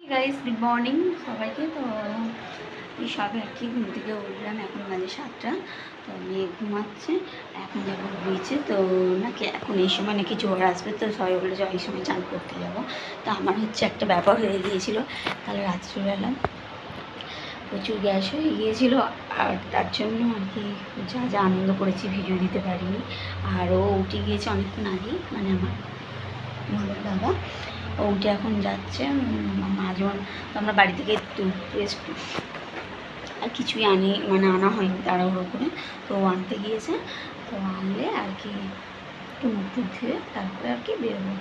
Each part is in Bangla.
গাইস গুড মর্নিং সবাইকে তো, এই সবে আর কি ঘুম থেকে উঠলাম, এখন বাজে সাতটা। তো মেয়ে ঘুমাচ্ছে, এখন যাব বিচে তো নাকি এখন এই সময় নাকি জ্বর আসবে, তো সবাই বলে যে এই সময় চান করতে যাব। তো আমার হচ্ছে একটা ব্যাপার হয়ে গিয়েছিল তাহলে রাত্রিবেলা। প্রচুর গ্যাস হয়ে গিয়েছিল, আর তার জন্য আর কি যা যা আনন্দ করেছি ভিডিও দিতে পারিনি। আর ও উঠে গিয়েছে অনেকক্ষণ আগেই মানে আমার বড় দাদা। ও উঠে এখন যাচ্ছে উম, মা যেমন তো আমরা বাড়ি থেকে টুথপেস্ট আর কিছুই আনি মানে আনা হয়নি তাড়াহুড়ো করে। তো আনতে গিয়েছে। তো আনলে আর কি একটু মুখ ধুয়ে তারপরে আর কি বেরোবো।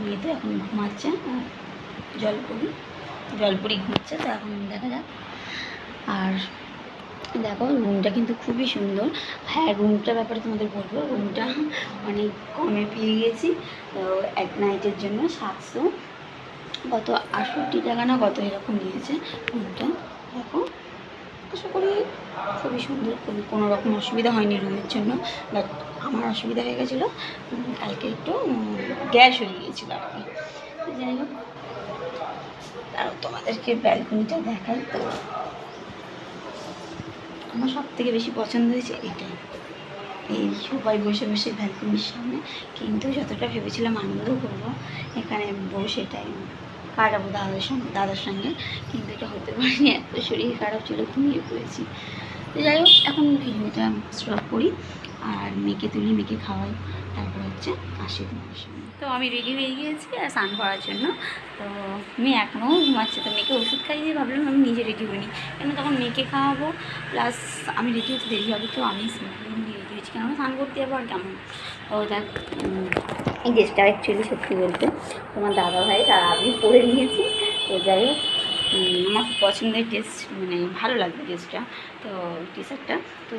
মেয়ে তো এখন ঘুমাচ্ছে জলপুরি জলপুরি ঘুরছে তো এখন দেখা যাক। আর দেখো রুমটা কিন্তু খুবই সুন্দর। হ্যাঁ রুমটার ব্যাপারে তোমাদের বলব রুমটা অনেক কমে পেয়ে গেছি। তো এক নাইটের জন্য সাতশো। কত আটষট্টি টাকা না কত এরকম নিয়েছে রুমটা দেখো, আশা করি খুবই সুন্দর খুবই কোনো রকম অসুবিধা হয়নি রুমের জন্য বাট আমার অসুবিধা হয়ে গেছিল। কালকে একটু গ্যাস হয়ে গিয়েছিল আর কি। যাই হোক আর তোমাদেরকে ব্যালকনিটা দেখাই তো। আমার সব থেকে বেশি পছন্দ হয়েছে এটাই। এই সবাই বসে বসে ভ্যালকুনির সামনে, কিন্তু যতটা ভেবেছিলাম আনন্দ করব, এখানে বসে টাইম কাটাবো দাদার সঙ্গে দাদার সঙ্গে? কিন্তু এটা হতে পারেনি, এত শরীর খারাপ ছিল, ঘুমিয়ে পড়েছি। তো যাই হোক, এখন ভিডিওটা স্টপ করি। আর মেয়েকে তুলি, মেয়েকে খাওয়াই, তারপর হচ্ছে তোমার সঙ্গে তো আমি রেডি হয়ে গিয়েছি আর স্নান করার জন্য। তো মেয়ে এখনও ঘুমাচ্ছে, তো মেয়েকে ওষুধ খাইয়ে দিয়ে ভাবলাম আমি নিজে রেডি হইনি কেন তখন মেয়েকে খাওয়াবো প্লাস আমি রেডি হতে দেরি হবে, তো আমি রেডি হয়েছি। কেন স্নান করতে যাব আর কেমন? ও দেখ এই ড্রেসটা অ্যাকচুয়ালি সত্যি বলতে, তোমার দাদা ভাই তার আমি পরে নিয়েছি। তো যাই হোক আমার খুব পছন্দের ড্রেস মানে ভালো লাগবে ড্রেসটা তো টি শার্টটা তো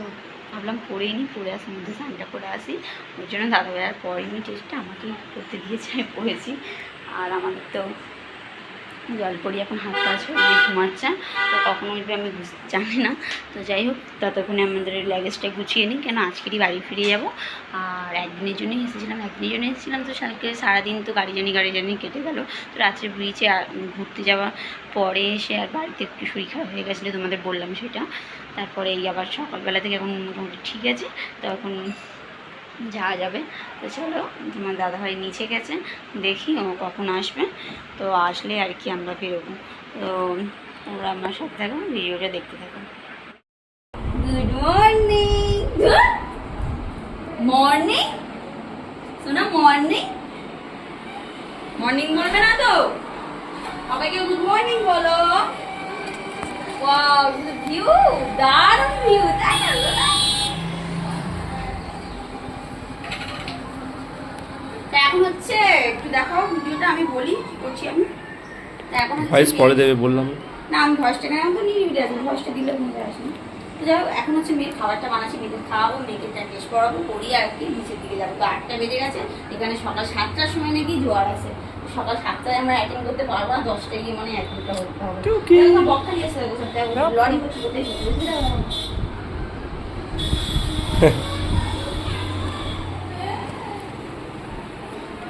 ভাবলাম পরেই নিই পরে আসার মধ্যে স্নানটা করে আসি। ওই জন্য দাদা ভাই আর পরেনি ড্রেসটা আমাকেই করতে দিয়েছে, আমি পরেছি। আর আমাদের তো জলপরি এখন হাত পা ছড়িয়ে ঘুমাচ্ছে। তো কখন উঠবে আমি জানি না। তো যাই হোক, ততক্ষণে আমাদের লাগেজটা গুছিয়ে নিই। কেন, আজকেরই বাড়ি ফিরে যাব। আর একদিনের জন্যই এসেছিলাম, একদিনের জন্য এসেছিলাম। তো কালকে সারাদিন তো গাড়ি জানি গাড়ি জানি কেটে গেল। তো রাত্রে ব্রিজে ঘুরতে যাওয়ার পরে এসে আর বাড়িতে একটু শরীর খারাপ হয়ে গেছিল, তোমাদের বললাম সেটা। তারপরে এই আবার সকালবেলা থেকে এখন মোটামুটি ঠিক আছে। তো এখন যাওয়া যাবে। তো চলো, তোমার দাদাভাই নিচে গেছে, দেখি ও কখন আসবে। তো আসলে আর কি আমরা বেরোবো। তো তোমরা আমার সাথে থাকো, ভিডিওটা দেখতে থাকো। গুড মর্নিং মর্নিং শোনা মর্নিং মর্নিং বলবে না তো? সবাইকে গুড মর্নিং বলো। ভিউ দারুণ ভিউ তাই না সোনা? তা এখন হচ্ছে একটু দেখাও ভিডিওটা আমি বলি কি করছি আমি। এখন ভয়েস পরে দেবে বললাম। না আমি ভয়েসটা কেন তো নিয়ে নিবি আসবে ভয়েসটা দিলে মজা আসে তো যাই হোক এখন হচ্ছে মেয়ের খাবারটা বানাচ্ছি মেয়েদের খাওয়াবো মেয়েকে টেস্ট করাবো করি আর কি নিচের দিকে যাব। তো আটটা বেজে গেছে এখানে সকাল সাতটার সময় নাকি জোয়ার আছে। সকাল সাতটায় আমরা অ্যাটেন্ড করতে পারব না দশটায় গিয়ে মানে অ্যাটেন্ডটা করতে হবে। বক্তা নিয়ে এসে দেবো লরি করতে করতে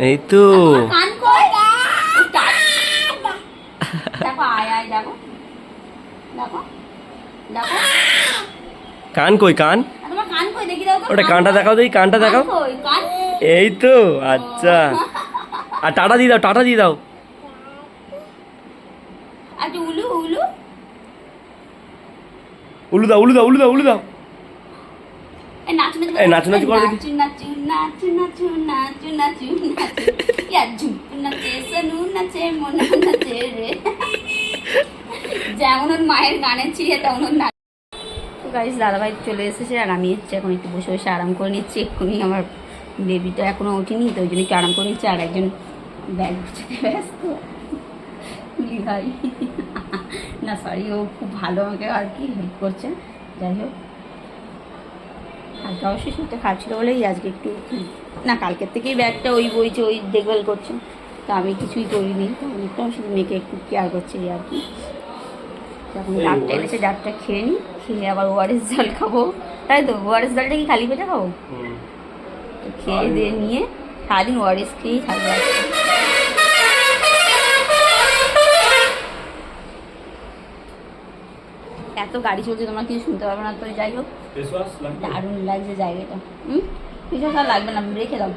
এই তো তোমার কান কই ওই কান। দেখো আয় আয় দেখো দেখো দেখো কান কই কান আর তোমার কান কই দেখি দাও তো ওটা কান কানটা কই? দেখাও দেখি কানটা দেখাও কান কই কান এই তো আচ্ছা আর টাটা দিয়ে দাও টাটা দিয়ে দাও একটু উলু উলু। উলু দাও উলু দাও উলু দাও উলু দাও এই নাচু নাচু এই নাচু নাচু করো দেখি। নাচু নাচু নাচু নাচু নাচু নাচু নাচু। ইয়া ঝুম নাচে সনু নাচে মনা নাচে রে। যেমন ওর মায়ের গানের ছিঁড়ে তেমন ওর না তো গাইজ দাদাভাই চলে এসেছে আর আমি হচ্ছে এখন একটু বসে বসে আরাম করে নিচ্ছি। এক্ষুনি আমার বেবিটা এখনও ওঠেনি তো ওই জন্য একটু আরাম করে নিচ্ছি আর একজন ব্যাগ গুছাতে ব্যস্ত। লি ভাই। না সরি ও খুব ভালো আমাকে আর কি হেল্প করছে। যাই হোক। কালকে অবশ্যই সেটা খারাপ ছিল বলেই আজকে একটু না কালকের থেকেই ব্যাগটা ওই বইছে ওই দেখভাল করছে তো আমি কিছুই করিনি। তো আমি একটু শুধু মেয়েকে একটু কেয়ার করছে আর কি। যখন ডাবটা এনেছে ডাবটা খেয়ে নিই খেয়ে আবার ওআরএস জল খাব। তাই তো ওআরএস জলটা কি খালি পেটে খাব? তো খেয়ে দিয়ে নিয়ে সারাদিন ওআরএস খেয়েই থাকবে এত গাড়ি চলছে তোমরা কিছু শুনতে পারবে না তো যাই হোক। দারুণ লাগছে জায়গাটা। হুম? কিছু আর লাগবে না রেখে দাও।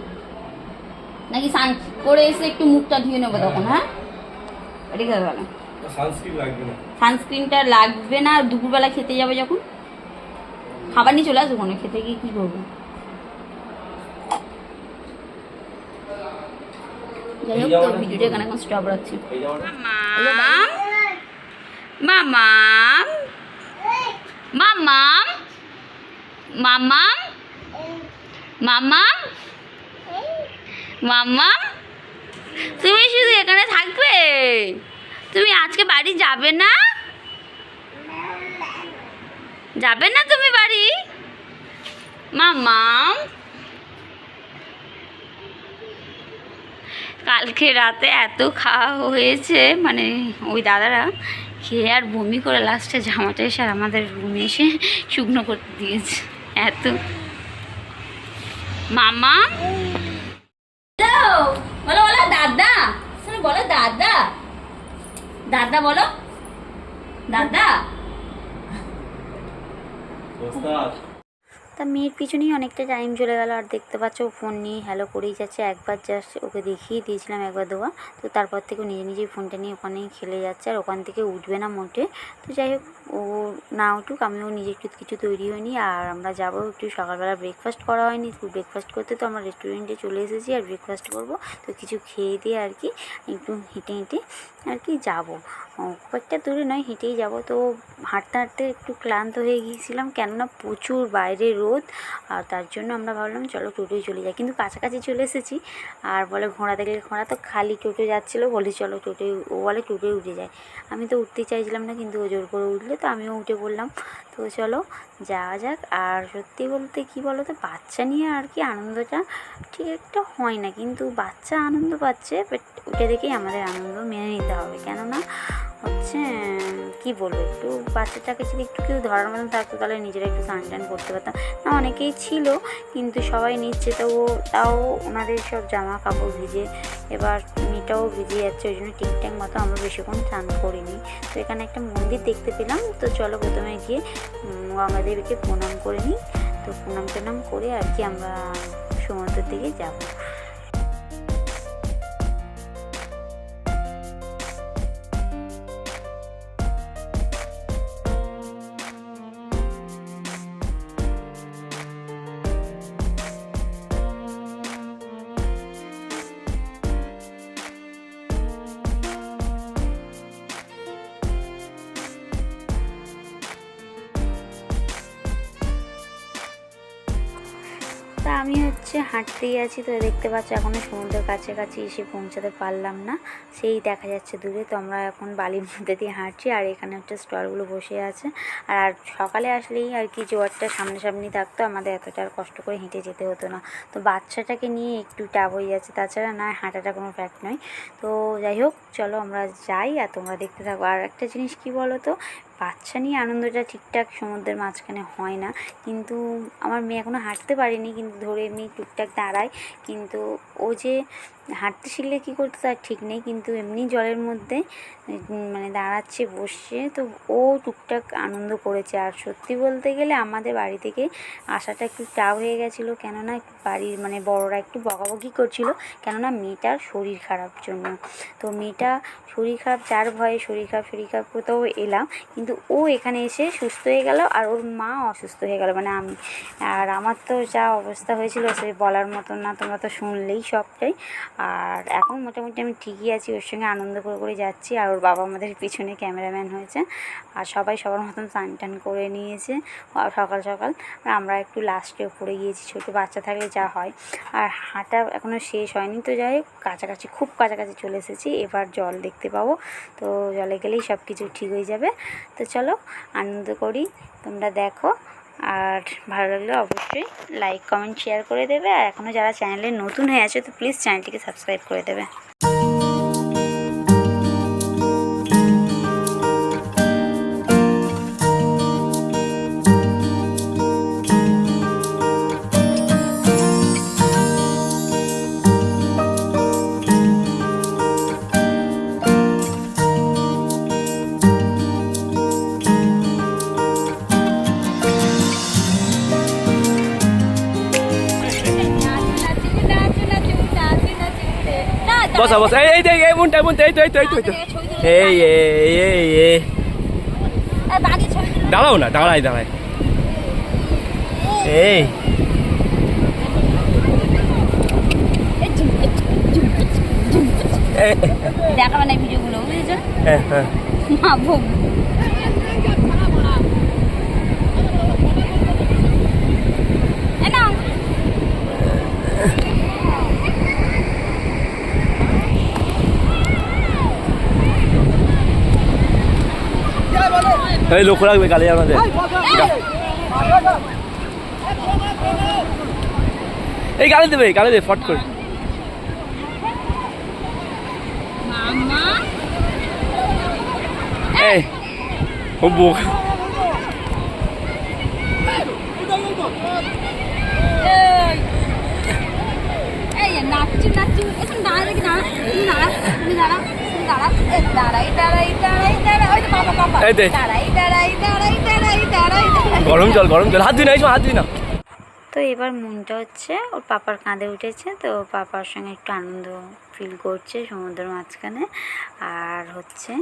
নাকি স্নান করে এসে একটু মুখটা ধুয়ে নেব তখন হ্যাঁ। রেখে দাও না সানস্ক্রিনটা লাগবে না। দুপুরবেলা খেতে যাবে যখন। খাবার নিয়ে চলে আসব কোনো খেতে গিয়ে কী করব? যাই হোক তো ভিডিওটা এখানে এখন স্টপ রাখছি মামাম মামাম মামাম মামাম মামাম মামাম তুমি শুধু এখানে থাকবে? তুমি আজকে বাড়ি যাবে না? যাবে না তুমি বাড়ি? মামাম কালকে রাতে এত খাওয়া হয়েছে মানে ওই দাদারা খেয়ে আর বমি করে লাস্টে জামাটা এসে আর আমাদের রুমে এসে শুকনো করতে দিয়েছে। এত। মামা? হ্যালো! বলো বলো দাদা! শোনো বলো দাদা! দাদা বলো। দাদা! তা মেয়ের পিছনেই অনেকটা টাইম চলে গেল। আর দেখতে পাচ্ছ, ও ফোন নিয়ে হ্যালো করেই যাচ্ছে। একবার জাস্ট ওকে দেখিয়ে দিয়েছিলাম একবার দেওয়া। তো তারপর থেকে নিজে নিজেই ফোনটা নিয়ে ওখানেই খেলে যাচ্ছে। আর ওখান থেকে উঠবে না মোটে। তো যাই হোক, ও না উঠুক আমিও নিজে একটু কিছু তৈরি হয়নি। আর আমরা যাব একটু সকালবেলা ব্রেকফাস্ট করা হয়নি। ব্রেকফাস্ট করতে তো আমরা রেস্টুরেন্টে চলে এসেছি। আর ব্রেকফাস্ট করব। তো কিছু খেয়ে দিয়ে আর কি একটু হেঁটে হেঁটে আর কি যাব। একটা দূরে নয়, হেঁটেই যাব। তো হাঁটতে হাঁটতে একটু ক্লান্ত হয়ে গিয়েছিলাম, কেননা প্রচুর বাইরে রোদ, আর তার জন্য আমরা ভাবলাম চলো টোটোয় চলে যাই। কিন্তু কাছাকাছি চলে এসেছি, আর বলে ঘোড়া দেখলে ঘোড়া তো খালি টোটো যাচ্ছিল, বলি চলো টোটোয়, ও বলে টোটোয় উঠে যায় আমি তো উঠতে চাইছিলাম না, কিন্তু ও জোর করে উঠলে, তো আমিও উঠে পড়লাম। তো চলো যাওয়া যাক, আর সত্যি বলতে কি বলো তো বাচ্চা নিয়ে আর কি আনন্দটা ঠিক একটা হয় না। কিন্তু বাচ্চা আনন্দ পাচ্ছে বাট ওটা দেখেই আমাদের আনন্দ মেনে নিতে হবে। কেননা হচ্ছে কি বলব একটু বাচ্চাটাকে যদি একটু কেউ ধরার মতন থাকতো তাহলে নিজেরা একটু স্নান টান করতে পারতাম। না অনেকেই ছিল কিন্তু সবাই নিচ্ছে তো তাও ওনাদের সব জামা কাপড় ভিজে এবার মেয়েটাও ভিজে যাচ্ছে ওই জন্য ঠিকঠাক মতো আমরা বেশিক্ষণ স্নান করিনি। তো এখানে একটা মন্দির দেখতে পেলাম তো চলো প্রথমে গিয়ে উম, গঙ্গা দেবীকে প্রণাম করে নিই। তো প্রণাম টনাম করে আর কি আমরা সমুদ্রের দিকে যাব। আমি হচ্ছে হাঁটতেই আছি, তো দেখতে পাচ্ছ এখনও সমুদ্রের কাছাকাছি এসে পৌঁছাতে পারলাম না। সেই দেখা যাচ্ছে দূরে, তো আমরা এখন বালির মধ্যে দিয়ে হাঁটছি আর এখানে হচ্ছে স্টলগুলো বসে আছে। আর সকালে আসলেই আর কি জোয়ারটা সামনাসামনি থাকতো, আমাদের এতটা আর কষ্ট করে হেঁটে যেতে হতো না। তো বাচ্চাটাকে নিয়ে একটু টাব হয়ে যাচ্ছে, তাছাড়া না, হাঁটাটা কোনো ফ্যাক্ট নয়। তো যাই হোক, চলো আমরা যাই আর তোমরা দেখতে থাকো। আর একটা জিনিস কি বলো তো বাচ্চা নিয়ে আনন্দটা ঠিকঠাক সমুদ্রের মাঝখানে হয় না। কিন্তু আমার মেয়ে এখনও হাঁটতে পারেনি, কিন্তু ধরে এমনি টুকটাক দাঁড়ায়। কিন্তু ও যে হাঁটতে শিখলে কী করতে তার ঠিক নেই, কিন্তু এমনি জলের মধ্যে মানে দাঁড়াচ্ছে, বসছে, তো ও টুকটাক আনন্দ করেছে। আর সত্যি বলতে গেলে আমাদের বাড়ি থেকে আসাটা একটু টাফ হয়ে গেছিল, কেননা বাড়ির মানে বড়রা একটু বকাবকি করছিল, কেননা মেয়েটার শরীর খারাপ জন্য। তো মেয়েটা শরীর খারাপ, যার ভয়ে শরীর খারাপ শরীর খারাপ কোথাও এলাম, কিন্তু ও এখানে এসে সুস্থ হয়ে গেল, আর ওর মা অসুস্থ হয়ে গেল। মানে আমি, আর আমার তো যা অবস্থা হয়েছিল, সে বলার মতন না, তোমরা তো শুনলেই সবটাই। আর এখন মোটামুটি আমি ঠিকই আছি, ওর সঙ্গে আনন্দ করে করে যাচ্ছি আর ওর বাবা আমাদের পিছনে ক্যামেরাম্যান হয়েছে। আর সবাই সবার মতন স্নান টান করে নিয়েছে সকাল সকাল। আর আমরা একটু লাস্টে উপরে গিয়েছি, ছোটো বাচ্চা থাকলে যা হয়। আর হাঁটা এখনও শেষ হয়নি তো যাই কাছাকাছি, খুব কাছাকাছি চলে এসেছি। এবার জল দেখতে পাবো। তো জলে গেলেই সব কিছু ঠিক হয়ে যাবে। তো চলো আনন্দ করি, তোমরা দেখো। আর ভালো লাগলে অবশ্যই লাইক কমেন্ট শেয়ার করে দেবে। আর এখনও যারা চ্যানেলে নতুন হয়ে আছে, তো প্লিজ চ্যানেলটিকে সাবস্ক্রাইব করে দেবে। বসা বসা। এই দেখ এই মুনটা মুনটা এই তো এই তো এই তো এই এই এই এই এই। দাঁড়াও না দাঁড়াই দাঁড়াই। এই। এই, দেখাবে না ভিডিওগুলো বুঝেছ? হ্যাঁ হ্যাঁ মা ভোগ এই লক্ষ্য রাখবে কালে আমাদের। এই গালে দেবে গালে দেবে ফট করে। এই ও বুক এই নাচু নাচু এখন দাঁড়া দেখি দাঁড়া দাঁড়া দাঁড়াই দাঁড়াই দাঁড়াই। তো গরম জল গরম জল। হাত দিই না এই হাত দিই না তো এবার মনটা হচ্ছে ওর পাপার কাঁধে উঠেছে তো পাপার সঙ্গে একটু আনন্দ ফিল করছে সমুদ্রের মাঝখানে। আর হচ্ছে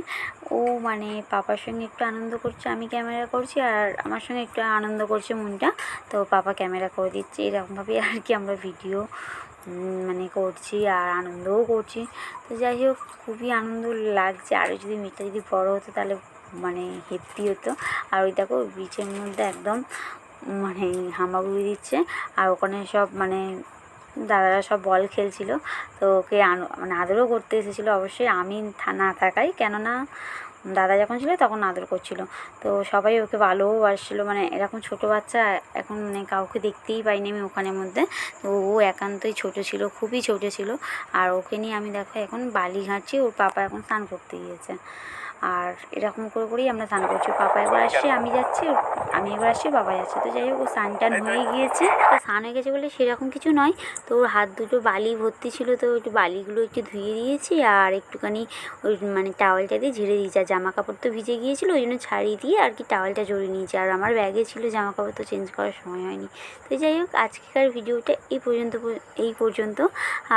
ও মানে পাপার সঙ্গে একটু আনন্দ করছে আমি ক্যামেরা করছি আর আমার সঙ্গে একটু আনন্দ করছে মনটা। তো পাপা ক্যামেরা করে দিচ্ছে এরকমভাবে আর কি আমরা ভিডিও মানে করছি আর আনন্দও করছি। তো যাই হোক খুবই আনন্দ লাগছে। আরও যদি মেয়েটা যদি বড়ো হতো তাহলে মানে হেপি হতো। আর ওই দেখো বিচের মধ্যে একদম মানে হামাগুড়ি দিচ্ছে। আর ওখানে সব মানে দাদারা সব বল খেলছিল। তো ওকে মানে আদরও করতে এসেছিল অবশ্যই। আমি না থাকাই। কেননা দাদা যখন ছিল তখন আদর করছিল। তো সবাই ওকে ভালোবাসছিলো মানে এরকম ছোটো বাচ্চা এখন মানে কাউকে দেখতেই পাইনি আমি ওখানের মধ্যে। তো ও একান্তই ছোট ছিল, খুবই ছোট ছিল। আর ওকে নিয়ে আমি দেখো এখন বালি ঘাঁটছি। ওর পাপা এখন স্নান করতে গিয়েছে। আর এরকম করে করেই আমরা স্নান করছি। পাপা একবার আসছে আমি যাচ্ছি আমি এবার আসছি বাবা যাচ্ছে। তো যাই হোক ও স্নান টান হয়ে গিয়েছে। তো স্নান হয়ে গেছে বলে সেরকম কিছু নয়। তো ওর হাত দুটো বালি ভর্তি ছিল তো একটু বালিগুলো একটু ধুয়ে দিয়েছি আর একটুখানি ওই মানে টাওয়েলটা দিয়ে ঝেড়ে দিয়েছি। আর জামা কাপড় তো ভিজে গিয়েছিল ওই জন্য ছাড়িয়ে দিয়ে আর কি টাওয়েলটা জড়িয়ে নিয়েছি। আর আমার ব্যাগে ছিল জামা কাপড় তো চেঞ্জ করার সময় হয়নি। তো যাই হোক আজকেকার ভিডিওটা এই পর্যন্ত এই পর্যন্ত।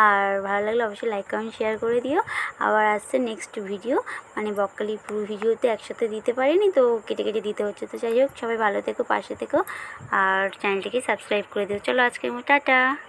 আর ভালো লাগলে অবশ্যই লাইক কমেন্ট শেয়ার করে দিও। আবার আসছে নেক্সট ভিডিও মানে বকখালি পুরো ভিডিওতে একসাথে দিতে পারিনি, তো কেটে কেটে দিতে হচ্ছে। তো যাই হোক, সবাই ভালো থেকো, পাশে থেকো, আর চ্যানেলটিকে সাবস্ক্রাইব করে দিও। চলো আজকের মতো, টাটা।